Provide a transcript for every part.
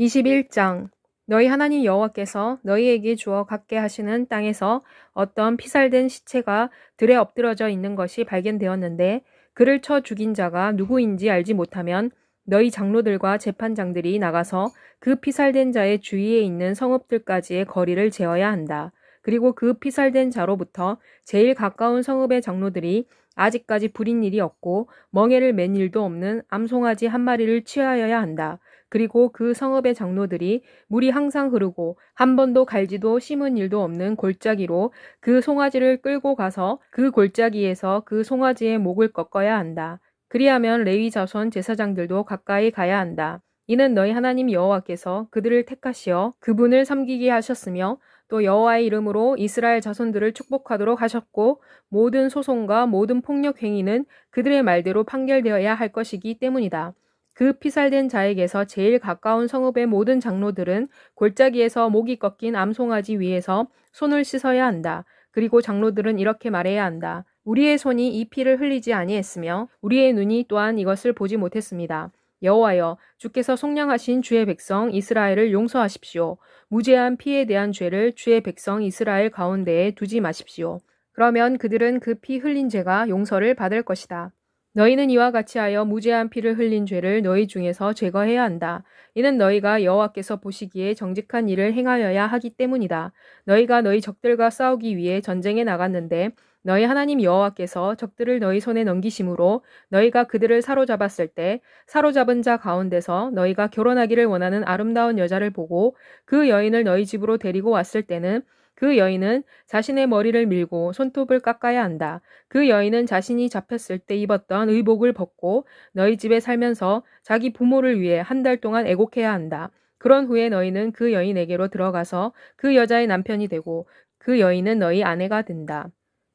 21장 너희 하나님 여호와께서 너희에게 주어 갖게 하시는 땅에서 어떤 피살된 시체가 들에 엎드러져 있는 것이 발견되었는데 그를 쳐 죽인 자가 누구인지 알지 못하면 너희 장로들과 재판장들이 나가서 그 피살된 자의 주위에 있는 성읍들까지의 거리를 재어야 한다. 그리고 그 피살된 자로부터 제일 가까운 성읍의 장로들이 아직까지 부린 일이 없고 멍에를 맨 일도 없는 암송아지 한 마리를 취하여야 한다. 그리고 그 성읍의 장로들이 물이 항상 흐르고 한 번도 갈지도 심은 일도 없는 골짜기로 그 송아지를 끌고 가서 그 골짜기에서 그 송아지의 목을 꺾어야 한다. 그리하면 레위 자손 제사장들도 가까이 가야 한다. 이는 너희 하나님 여호와께서 그들을 택하시어 그분을 섬기게 하셨으며 또 여호와의 이름으로 이스라엘 자손들을 축복하도록 하셨고 모든 소송과 모든 폭력 행위는 그들의 말대로 판결되어야 할 것이기 때문이다. 그 피살된 자에게서 제일 가까운 성읍의 모든 장로들은 골짜기에서 목이 꺾인 암송아지 위에서 손을 씻어야 한다. 그리고 장로들은 이렇게 말해야 한다. 우리의 손이 이 피를 흘리지 아니했으며 우리의 눈이 또한 이것을 보지 못했습니다. 여호와여 주께서 속량하신 주의 백성 이스라엘을 용서하십시오. 무죄한 피에 대한 죄를 주의 백성 이스라엘 가운데에 두지 마십시오. 그러면 그들은 그 피 흘린 죄가 용서를 받을 것이다. 너희는 이와 같이 하여 무죄한 피를 흘린 죄를 너희 중에서 제거해야 한다. 이는 너희가 여호와께서 보시기에 정직한 일을 행하여야 하기 때문이다. 너희가 너희 적들과 싸우기 위해 전쟁에 나갔는데 너희 하나님 여호와께서 적들을 너희 손에 넘기심으로 너희가 그들을 사로잡았을 때 사로잡은 자 가운데서 너희가 결혼하기를 원하는 아름다운 여자를 보고 그 여인을 너희 집으로 데리고 왔을 때는 그 여인은 자신의 머리를 밀고 손톱을 깎아야 한다. 그 여인은 자신이 잡혔을 때 입었던 의복을 벗고 너희 집에 살면서 자기 부모를 위해 한 달 동안 애곡해야 한다. 그런 후에 너희는 그 여인에게로 들어가서 그 여자의 남편이 되고 그 여인은 너희 아내가 된다.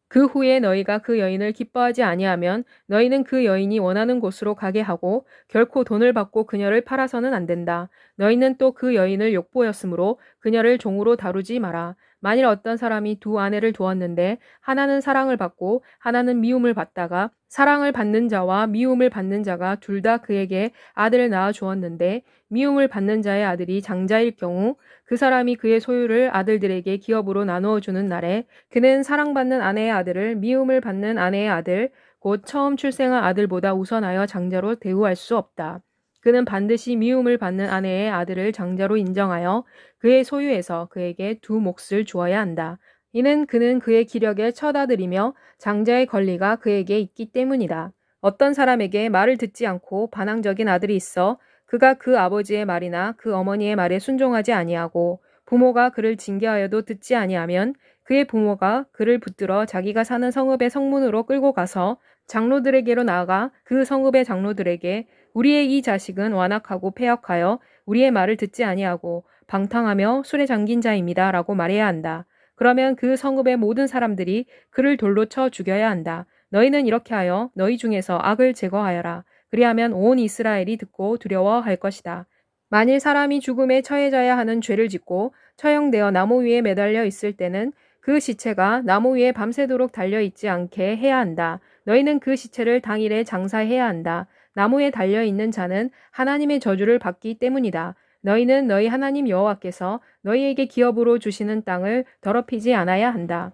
그 후에 너희가 그 여인을 기뻐하지 아니하면 너희는 그 여인이 원하는 곳으로 가게 하고 결코 돈을 받고 그녀를 팔아서는 안 된다. 너희는 또 그 여인을 욕보였으므로 그녀를 종으로 다루지 마라. 만일 어떤 사람이 두 아내를 두었는데 하나는 사랑을 받고 하나는 미움을 받다가 사랑을 받는 자와 미움을 받는 자가 둘 다 그에게 아들을 낳아 주었는데 미움을 받는 자의 아들이 장자일 경우 그 사람이 그의 소유를 아들들에게 기업으로 나누어 주는 날에 그는 사랑받는 아내의 아들을 미움을 받는 아내의 아들 곧 처음 출생한 아들보다 우선하여 장자로 대우할 수 없다. 그는 반드시 미움을 받는 아내의 아들을 장자로 인정하여 그의 소유에서 그에게 두 몫을 주어야 한다. 이는 그는 그의 기력에 처다들이며 장자의 권리가 그에게 있기 때문이다. 어떤 사람에게 말을 듣지 않고 반항적인 아들이 있어 그가 그 아버지의 말이나 그 어머니의 말에 순종하지 아니하고 부모가 그를 징계하여도 듣지 아니하면 그의 부모가 그를 붙들어 자기가 사는 성읍의 성문으로 끌고 가서 장로들에게로 나아가 그 성읍의 장로들에게 우리의 이 자식은 완악하고 폐역하여 우리의 말을 듣지 아니하고 방탕하며 술에 잠긴 자입니다. 라고 말해야 한다. 그러면 그 성읍의 모든 사람들이 그를 돌로 쳐 죽여야 한다. 너희는 이렇게 하여 너희 중에서 악을 제거하여라. 그리하면 온 이스라엘이 듣고 두려워할 것이다. 만일 사람이 죽음에 처해져야 하는 죄를 짓고 처형되어 나무 위에 매달려 있을 때는 그 시체가 나무 위에 밤새도록 달려 있지 않게 해야 한다. 너희는 그 시체를 당일에 장사해야 한다. 나무에 달려 있는 자는 하나님의 저주를 받기 때문이다. 너희는 너희 하나님 여호와께서 너희에게 기업으로 주시는 땅을 더럽히지 않아야 한다.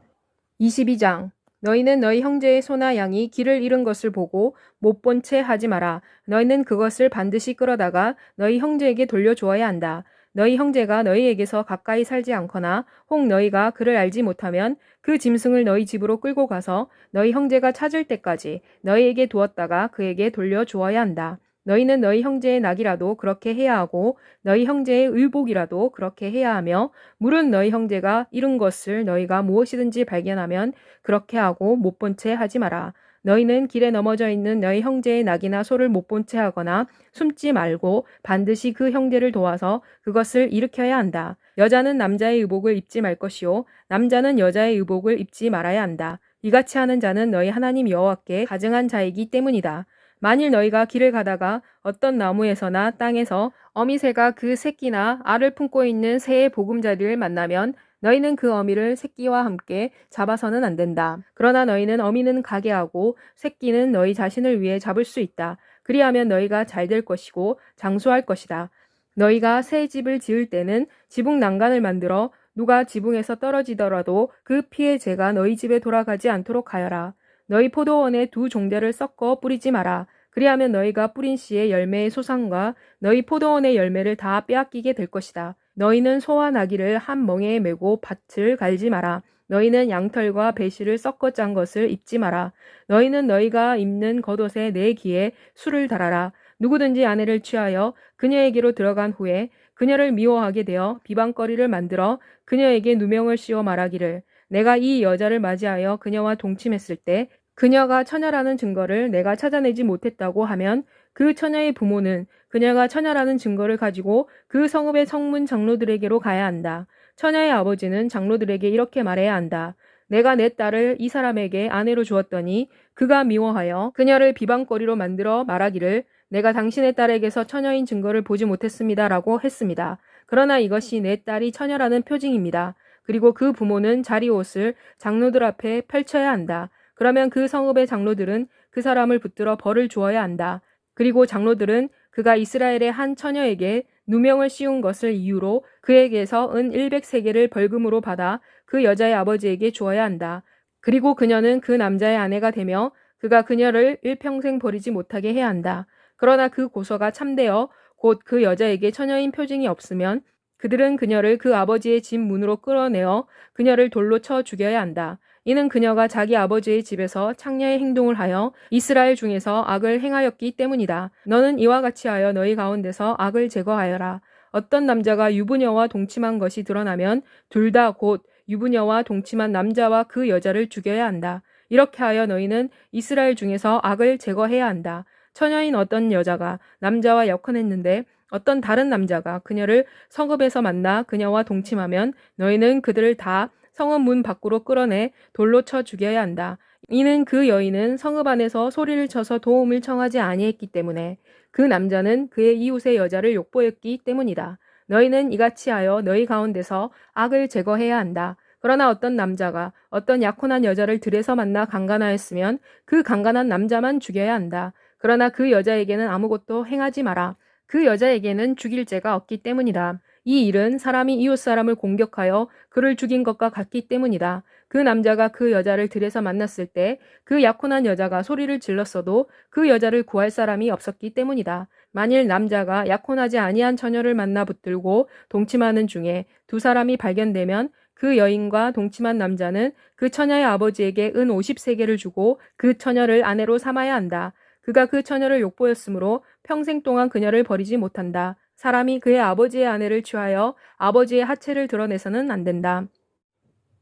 22장 너희는 너희 형제의 소나 양이 길을 잃은 것을 보고 못 본 채 하지 마라. 너희는 그것을 반드시 끌어다가 너희 형제에게 돌려주어야 한다. 너희 형제가 너희에게서 가까이 살지 않거나 혹 너희가 그를 알지 못하면 그 짐승을 너희 집으로 끌고 가서 너희 형제가 찾을 때까지 너희에게 두었다가 그에게 돌려주어야 한다. 너희는 너희 형제의 낙이라도 그렇게 해야 하고 너희 형제의 의복이라도 그렇게 해야 하며 물은 너희 형제가 잃은 것을 너희가 무엇이든지 발견하면 그렇게 하고 못 본 채 하지 마라. 너희는 길에 넘어져 있는 너희 형제의 낙이나 소를 못 본 채 하거나 숨지 말고 반드시 그 형제를 도와서 그것을 일으켜야 한다. 여자는 남자의 의복을 입지 말 것이요 남자는 여자의 의복을 입지 말아야 한다. 이같이 하는 자는 너희 하나님 여호와께 가증한 자이기 때문이다. 만일 너희가 길을 가다가 어떤 나무에서나 땅에서 어미새가 그 새끼나 알을 품고 있는 새의 보금자리를 만나면 너희는 그 어미를 새끼와 함께 잡아서는 안 된다. 그러나 너희는 어미는 가게 하고 새끼는 너희 자신을 위해 잡을 수 있다. 그리하면 너희가 잘 될 것이고 장수할 것이다. 너희가 새 집을 지을 때는 지붕 난간을 만들어 누가 지붕에서 떨어지더라도 그 피의 죄가 너희 집에 돌아가지 않도록 하여라. 너희 포도원에 두 종대를 섞어 뿌리지 마라. 그리하면 너희가 뿌린 씨의 열매의 소상과 너희 포도원의 열매를 다 빼앗기게 될 것이다. 너희는 소와 나귀를 한 멍에에 메고 밭을 갈지 마라. 너희는 양털과 배실을 섞어 짠 것을 입지 마라. 너희는 너희가 입는 겉옷에 내 귀에 술을 달아라. 누구든지 아내를 취하여 그녀에게로 들어간 후에 그녀를 미워하게 되어 비방거리를 만들어 그녀에게 누명을 씌워 말하기를 내가 이 여자를 맞이하여 그녀와 동침했을 때 그녀가 처녀라는 증거를 내가 찾아내지 못했다고 하면 그 처녀의 부모는 그녀가 처녀라는 증거를 가지고 그 성읍의 성문 장로들에게로 가야 한다. 처녀의 아버지는 장로들에게 이렇게 말해야 한다. 내가 내 딸을 이 사람에게 아내로 주었더니 그가 미워하여 그녀를 비방거리로 만들어 말하기를 내가 당신의 딸에게서 처녀인 증거를 보지 못했습니다라고 했습니다. 그러나 이것이 내 딸이 처녀라는 표징입니다. 그리고 그 부모는 자리 옷을 장로들 앞에 펼쳐야 한다. 그러면 그 성읍의 장로들은 그 사람을 붙들어 벌을 주어야 한다. 그리고 장로들은 그가 이스라엘의 한 처녀에게 누명을 씌운 것을 이유로 그에게서 은 100세계를 벌금으로 받아 그 여자의 아버지에게 주어야 한다. 그리고 그녀는 그 남자의 아내가 되며 그가 그녀를 일평생 버리지 못하게 해야 한다. 그러나 그 고서가 참되어 곧 그 여자에게 처녀인 표징이 없으면 그들은 그녀를 그 아버지의 집 문으로 끌어내어 그녀를 돌로 쳐 죽여야 한다. 이는 그녀가 자기 아버지의 집에서 창녀의 행동을 하여 이스라엘 중에서 악을 행하였기 때문이다. 너는 이와 같이 하여 너희 가운데서 악을 제거하여라. 어떤 남자가 유부녀와 동침한 것이 드러나면 둘 다 곧 유부녀와 동침한 남자와 그 여자를 죽여야 한다. 이렇게 하여 너희는 이스라엘 중에서 악을 제거해야 한다. 처녀인 어떤 여자가 남자와 역혼했는데 어떤 다른 남자가 그녀를 성읍에서 만나 그녀와 동침하면 너희는 그들을 다 성읍 문 밖으로 끌어내 돌로 쳐 죽여야 한다. 이는 그 여인은 성읍 안에서 소리를 쳐서 도움을 청하지 아니했기 때문에 그 남자는 그의 이웃의 여자를 욕보였기 때문이다. 너희는 이같이 하여 너희 가운데서 악을 제거해야 한다. 그러나 어떤 남자가 어떤 약혼한 여자를 들에서 만나 강간하였으면 그 강간한 남자만 죽여야 한다. 그러나 그 여자에게는 아무것도 행하지 마라. 그 여자에게는 죽일 죄가 없기 때문이다. 이 일은 사람이 이웃 사람을 공격하여 그를 죽인 것과 같기 때문이다. 그 남자가 그 여자를 들에서 만났을 때 그 약혼한 여자가 소리를 질렀어도 그 여자를 구할 사람이 없었기 때문이다. 만일 남자가 약혼하지 아니한 처녀를 만나 붙들고 동침하는 중에 두 사람이 발견되면 그 여인과 동침한 남자는 그 처녀의 아버지에게 은 50세계를 주고 그 처녀를 아내로 삼아야 한다. 그가 그 처녀를 욕보였으므로 평생 동안 그녀를 버리지 못한다. 사람이 그의 아버지의 아내를 취하여 아버지의 하체를 드러내서는 안 된다.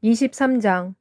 23장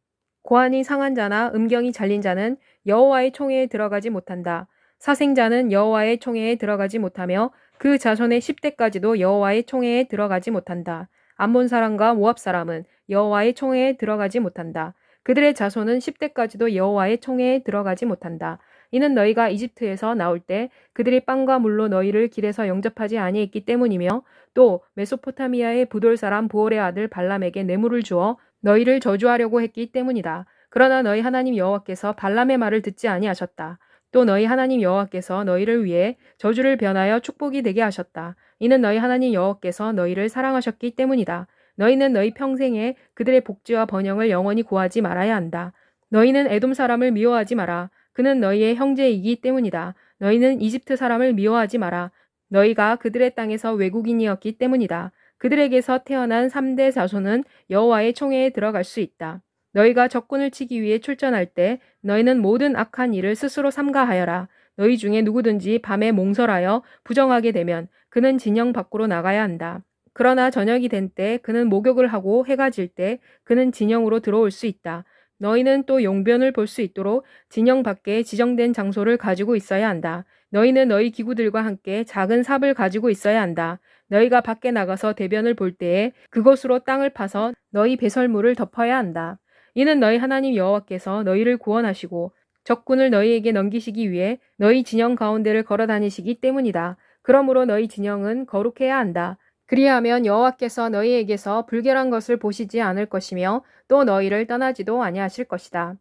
고안이 상한 자나 음경이 잘린 자는 여호와의 총회에 들어가지 못한다. 사생자는 여호와의 총회에 들어가지 못하며 그 자손의 10대까지도 여호와의 총회에 들어가지 못한다. 암몬 사람과 모압 사람은 여호와의 총회에 들어가지 못한다. 그들의 자손은 10대까지도 여호와의 총회에 들어가지 못한다. 이는 너희가 이집트에서 나올 때 그들이 빵과 물로 너희를 길에서 영접하지 아니했기 때문이며 또 메소포타미아의 부돌 사람 부올의 아들 발람에게 뇌물을 주어 너희를 저주하려고 했기 때문이다. 그러나 너희 하나님 여호와께서 발람의 말을 듣지 아니하셨다. 또 너희 하나님 여호와께서 너희를 위해 저주를 변하여 축복이 되게 하셨다. 이는 너희 하나님 여호와께서 너희를 사랑하셨기 때문이다. 너희는 너희 평생에 그들의 복지와 번영을 영원히 구하지 말아야 한다. 너희는 에돔 사람을 미워하지 마라. 그는 너희의 형제이기 때문이다. 너희는 이집트 사람을 미워하지 마라. 너희가 그들의 땅에서 외국인이었기 때문이다. 그들에게서 태어난 3대 자손은 여호와의 총회에 들어갈 수 있다. 너희가 적군을 치기 위해 출전할 때 너희는 모든 악한 일을 스스로 삼가하여라. 너희 중에 누구든지 밤에 몽설하여 부정하게 되면 그는 진영 밖으로 나가야 한다. 그러나 저녁이 된 때 그는 목욕을 하고 해가 질 때 그는 진영으로 들어올 수 있다. 너희는 또 용변을 볼 수 있도록 진영 밖에 지정된 장소를 가지고 있어야 한다. 너희는 너희 기구들과 함께 작은 삽을 가지고 있어야 한다. 너희가 밖에 나가서 대변을 볼 때에 그것으로 땅을 파서 너희 배설물을 덮어야 한다. 이는 너희 하나님 여호와께서 너희를 구원하시고 적군을 너희에게 넘기시기 위해 너희 진영 가운데를 걸어 다니시기 때문이다. 그러므로 너희 진영은 거룩해야 한다. 그리하면 여호와께서 너희에게서 불결한 것을 보시지 않을 것이며 또 너희를 떠나지도 아니하실 것이다.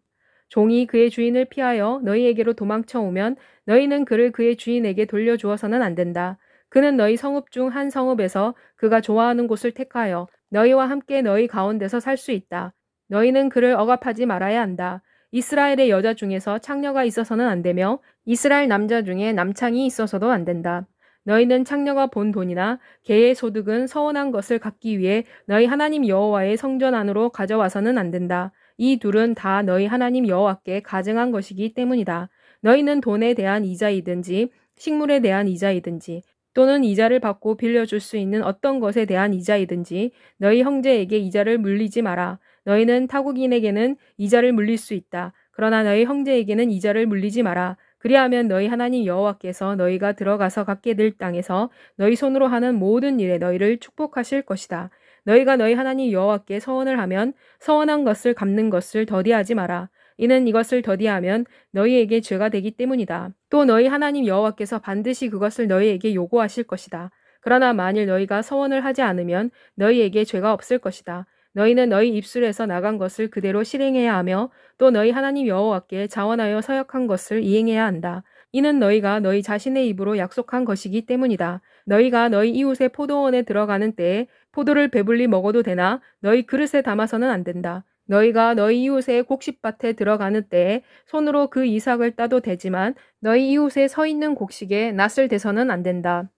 종이 그의 주인을 피하여 너희에게로 도망쳐 오면 너희는 그를 그의 주인에게 돌려주어서는 안 된다. 그는 너희 성읍 중 한 성읍에서 그가 좋아하는 곳을 택하여 너희와 함께 너희 가운데서 살 수 있다. 너희는 그를 억압하지 말아야 한다. 이스라엘의 여자 중에서 창녀가 있어서는 안 되며 이스라엘 남자 중에 남창이 있어서도 안 된다. 너희는 창녀가 본 돈이나 개의 소득은 서운한 것을 갚기 위해 너희 하나님 여호와의 성전 안으로 가져와서는 안 된다. 이 둘은 다 너희 하나님 여호와께 가증한 것이기 때문이다. 너희는 돈에 대한 이자이든지 식물에 대한 이자이든지 또는 이자를 받고 빌려줄 수 있는 어떤 것에 대한 이자이든지 너희 형제에게 이자를 물리지 마라. 너희는 타국인에게는 이자를 물릴 수 있다. 그러나 너희 형제에게는 이자를 물리지 마라. 그리하면 너희 하나님 여호와께서 너희가 들어가서 갖게 될 땅에서 너희 손으로 하는 모든 일에 너희를 축복하실 것이다. 너희가 너희 하나님 여호와께 서원을 하면 서원한 것을 갚는 것을 더디하지 마라. 이는 이것을 더디하면 너희에게 죄가 되기 때문이다. 또 너희 하나님 여호와께서 반드시 그것을 너희에게 요구하실 것이다. 그러나 만일 너희가 서원을 하지 않으면 너희에게 죄가 없을 것이다. 너희는 너희 입술에서 나간 것을 그대로 실행해야 하며 또 너희 하나님 여호와께 자원하여 서약한 것을 이행해야 한다. 이는 너희가 너희 자신의 입으로 약속한 것이기 때문이다. 너희가 너희 이웃의 포도원에 들어가는 때에 포도를 배불리 먹어도 되나 너희 그릇에 담아서는 안 된다. 너희가 너희 이웃의 곡식밭에 들어가는 때에 손으로 그 이삭을 따도 되지만 너희 이웃에 서 있는 곡식에 낯을 대서는 안 된다.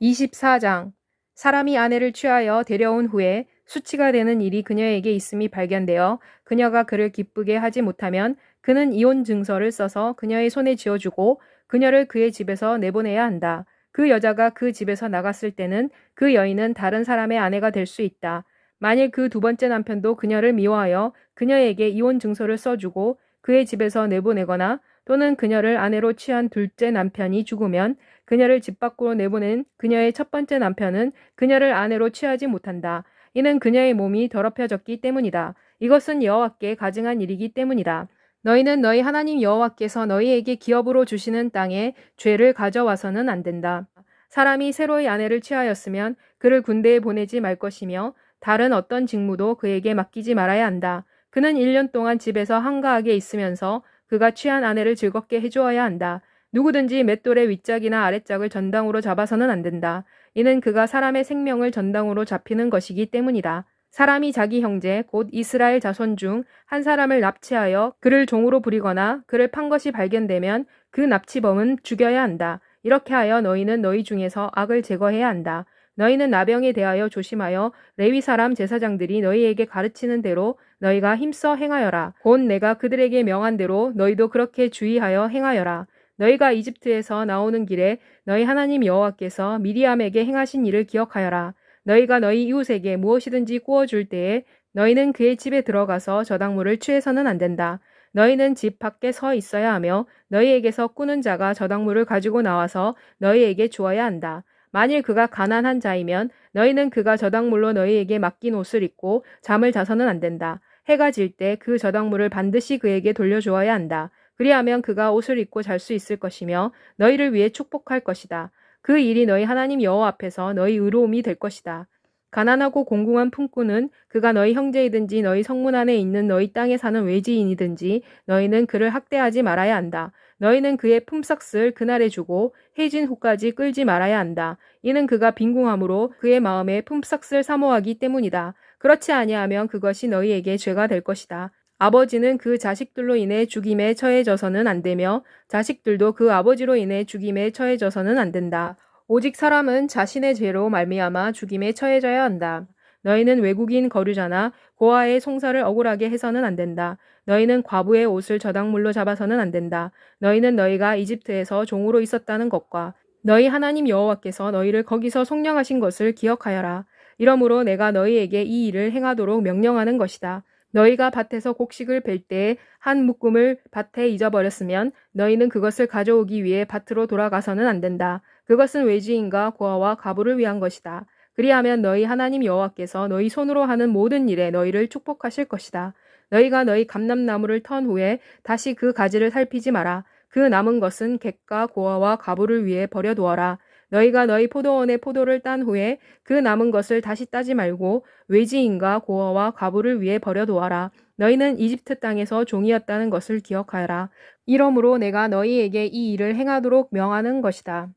24장 사람이 아내를 취하여 데려온 후에 수치가 되는 일이 그녀에게 있음이 발견되어 그녀가 그를 기쁘게 하지 못하면 그는 이혼 증서를 써서 그녀의 손에 쥐어주고 그녀를 그의 집에서 내보내야 한다. 그 여자가 그 집에서 나갔을 때는 그 여인은 다른 사람의 아내가 될 수 있다. 만일 그 두 번째 남편도 그녀를 미워하여 그녀에게 이혼 증서를 써주고 그의 집에서 내보내거나 또는 그녀를 아내로 취한 둘째 남편이 죽으면 그녀를 집 밖으로 내보낸 그녀의 첫 번째 남편은 그녀를 아내로 취하지 못한다. 이는 그녀의 몸이 더럽혀졌기 때문이다. 이것은 여호와께 가증한 일이기 때문이다. 너희는 너희 하나님 여호와께서 너희에게 기업으로 주시는 땅에 죄를 가져와서는 안 된다. 사람이 새로이 아내를 취하였으면 그를 군대에 보내지 말 것이며 다른 어떤 직무도 그에게 맡기지 말아야 한다. 그는 1년 동안 집에서 한가하게 있으면서 그가 취한 아내를 즐겁게 해주어야 한다. 누구든지 맷돌의 윗짝이나 아랫짝을 전당으로 잡아서는 안 된다. 이는 그가 사람의 생명을 전당으로 잡히는 것이기 때문이다. 사람이 자기 형제 곧 이스라엘 자손 중 한 사람을 납치하여 그를 종으로 부리거나 그를 판 것이 발견되면 그 납치범은 죽여야 한다. 이렇게 하여 너희는 너희 중에서 악을 제거해야 한다. 너희는 나병에 대하여 조심하여 레위 사람 제사장들이 너희에게 가르치는 대로 너희가 힘써 행하여라. 곧 내가 그들에게 명한 대로 너희도 그렇게 주의하여 행하여라. 너희가 이집트에서 나오는 길에 너희 하나님 여호와께서 미리암에게 행하신 일을 기억하여라. 너희가 너희 이웃에게 무엇이든지 구워줄 때에 너희는 그의 집에 들어가서 저당물을 취해서는 안 된다. 너희는 집 밖에 서 있어야 하며 너희에게서 꾸는 자가 저당물을 가지고 나와서 너희에게 주어야 한다. 만일 그가 가난한 자이면 너희는 그가 저당물로 너희에게 맡긴 옷을 입고 잠을 자서는 안 된다. 해가 질 때 그 저당물을 반드시 그에게 돌려주어야 한다. 그리하면 그가 옷을 입고 잘 수 있을 것이며 너희를 위해 축복할 것이다. 그 일이 너희 하나님 여호와 앞에서 너희 의로움이 될 것이다. 가난하고 공공한 품꾼은 그가 너희 형제이든지 너희 성문 안에 있는 너희 땅에 사는 외지인이든지 너희는 그를 학대하지 말아야 한다. 너희는 그의 품삯을 그날에 주고 해진 후까지 끌지 말아야 한다. 이는 그가 빈궁함으로 그의 마음에 품삯을 사모하기 때문이다. 그렇지 아니하면 그것이 너희에게 죄가 될 것이다. 아버지는 그 자식들로 인해 죽임에 처해져서는 안 되며 자식들도 그 아버지로 인해 죽임에 처해져서는 안 된다. 오직 사람은 자신의 죄로 말미암아 죽임에 처해져야 한다. 너희는 외국인 거류자나 고아의 송사를 억울하게 해서는 안 된다. 너희는 과부의 옷을 저당물로 잡아서는 안 된다. 너희는 너희가 이집트에서 종으로 있었다는 것과 너희 하나님 여호와께서 너희를 거기서 속량하신 것을 기억하여라. 이러므로 내가 너희에게 이 일을 행하도록 명령하는 것이다. 너희가 밭에서 곡식을 벨 때 한 묶음을 밭에 잊어버렸으면 너희는 그것을 가져오기 위해 밭으로 돌아가서는 안 된다. 그것은 외지인과 고아와 가부를 위한 것이다. 그리하면 너희 하나님 여호와께서 너희 손으로 하는 모든 일에 너희를 축복하실 것이다. 너희가 너희 감람나무를 턴 후에 다시 그 가지를 살피지 마라. 그 남은 것은 객과 고아와 가부를 위해 버려두어라. 너희가 너희 포도원의 포도를 딴 후에 그 남은 것을 다시 따지 말고 외지인과 고아와 과부를 위해 버려두어라. 너희는 이집트 땅에서 종이었다는 것을 기억하여라. 이러므로 내가 너희에게 이 일을 행하도록 명하는 것이다.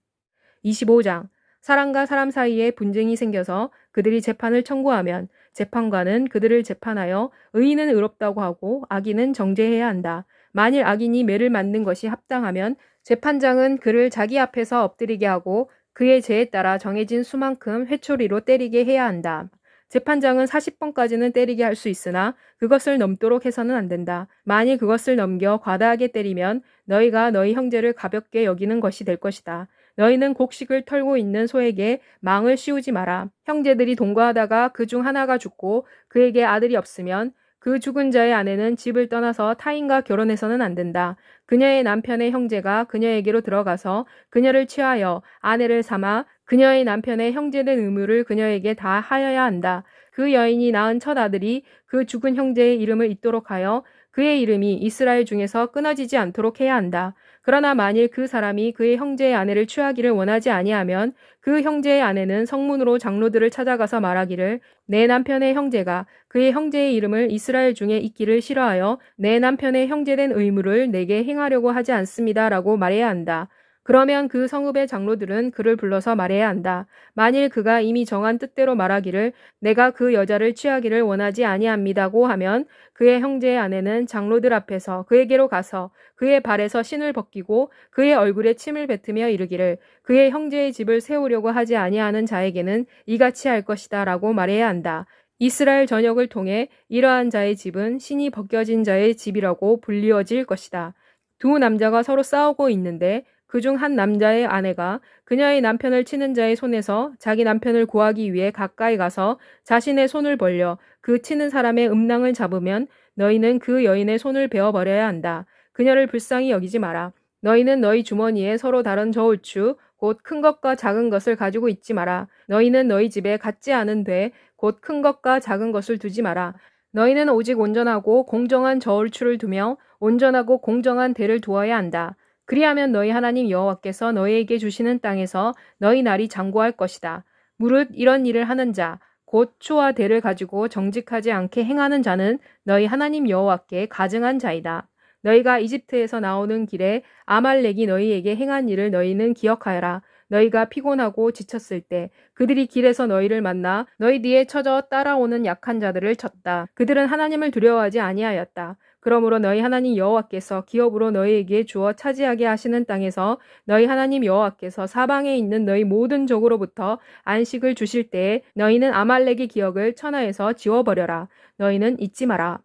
25장 사람과 사람 사이에 분쟁이 생겨서 그들이 재판을 청구하면 재판관은 그들을 재판하여 의인은 의롭다고 하고 악인은 정죄해야 한다. 만일 악인이 매를 맞는 것이 합당하면 재판장은 그를 자기 앞에서 엎드리게 하고 그의 죄에 따라 정해진 수만큼 회초리로 때리게 해야 한다. 재판장은 40번까지는 때리게 할 수 있으나 그것을 넘도록 해서는 안 된다. 만일 그것을 넘겨 과다하게 때리면 너희가 너희 형제를 가볍게 여기는 것이 될 것이다. 너희는 곡식을 털고 있는 소에게 망을 씌우지 마라. 형제들이 동거하다가 그 중 하나가 죽고 그에게 아들이 없으면 그 죽은 자의 아내는 집을 떠나서 타인과 결혼해서는 안 된다. 그녀의 남편의 형제가 그녀에게로 들어가서 그녀를 취하여 아내를 삼아 그녀의 남편의 형제된 의무를 그녀에게 다 하여야 한다. 그 여인이 낳은 첫 아들이 그 죽은 형제의 이름을 잇도록 하여 그의 이름이 이스라엘 중에서 끊어지지 않도록 해야 한다. 그러나 만일 그 사람이 그의 형제의 아내를 취하기를 원하지 아니하면 그 형제의 아내는 성문으로 장로들을 찾아가서 말하기를 내 남편의 형제가 그의 형제의 이름을 이스라엘 중에 있기를 싫어하여 내 남편의 형제된 의무를 내게 행하려고 하지 않습니다라고 말해야 한다. 그러면 그 성읍의 장로들은 그를 불러서 말해야 한다. 만일 그가 이미 정한 뜻대로 말하기를 내가 그 여자를 취하기를 원하지 아니합니다고 하면 그의 형제의 아내는 장로들 앞에서 그에게로 가서 그의 발에서 신을 벗기고 그의 얼굴에 침을 뱉으며 이르기를 그의 형제의 집을 세우려고 하지 아니하는 자에게는 이같이 할 것이다 라고 말해야 한다. 이스라엘 전역을 통해 이러한 자의 집은 신이 벗겨진 자의 집이라고 불리워질 것이다. 두 남자가 서로 싸우고 있는데 그중 한 남자의 아내가 그녀의 남편을 치는 자의 손에서 자기 남편을 구하기 위해 가까이 가서 자신의 손을 벌려 그 치는 사람의 음낭을 잡으면 너희는 그 여인의 손을 베어 버려야 한다. 그녀를 불쌍히 여기지 마라. 너희는 너희 주머니에 서로 다른 저울추 곧 큰 것과 작은 것을 가지고 있지 마라. 너희는 너희 집에 갖지 않은 돼 곧 큰 것과 작은 것을 두지 마라. 너희는 오직 온전하고 공정한 저울추를 두며 온전하고 공정한 대를 두어야 한다. 그리하면 너희 하나님 여호와께서 너희에게 주시는 땅에서 너희 날이 장구할 것이다. 무릇 이런 일을 하는 자, 곧 추와 대를 가지고 정직하지 않게 행하는 자는 너희 하나님 여호와께 가증한 자이다. 너희가 이집트에서 나오는 길에 아말렉이 너희에게 행한 일을 너희는 기억하여라. 너희가 피곤하고 지쳤을 때 그들이 길에서 너희를 만나 너희 뒤에 쳐져 따라오는 약한 자들을 쳤다. 그들은 하나님을 두려워하지 아니하였다. 그러므로 너희 하나님 여호와께서 기업으로 너희에게 주어 차지하게 하시는 땅에서 너희 하나님 여호와께서 사방에 있는 너희 모든 적으로부터 안식을 주실 때에 너희는 아말렉의 기억을 천하에서 지워버려라. 너희는 잊지 마라.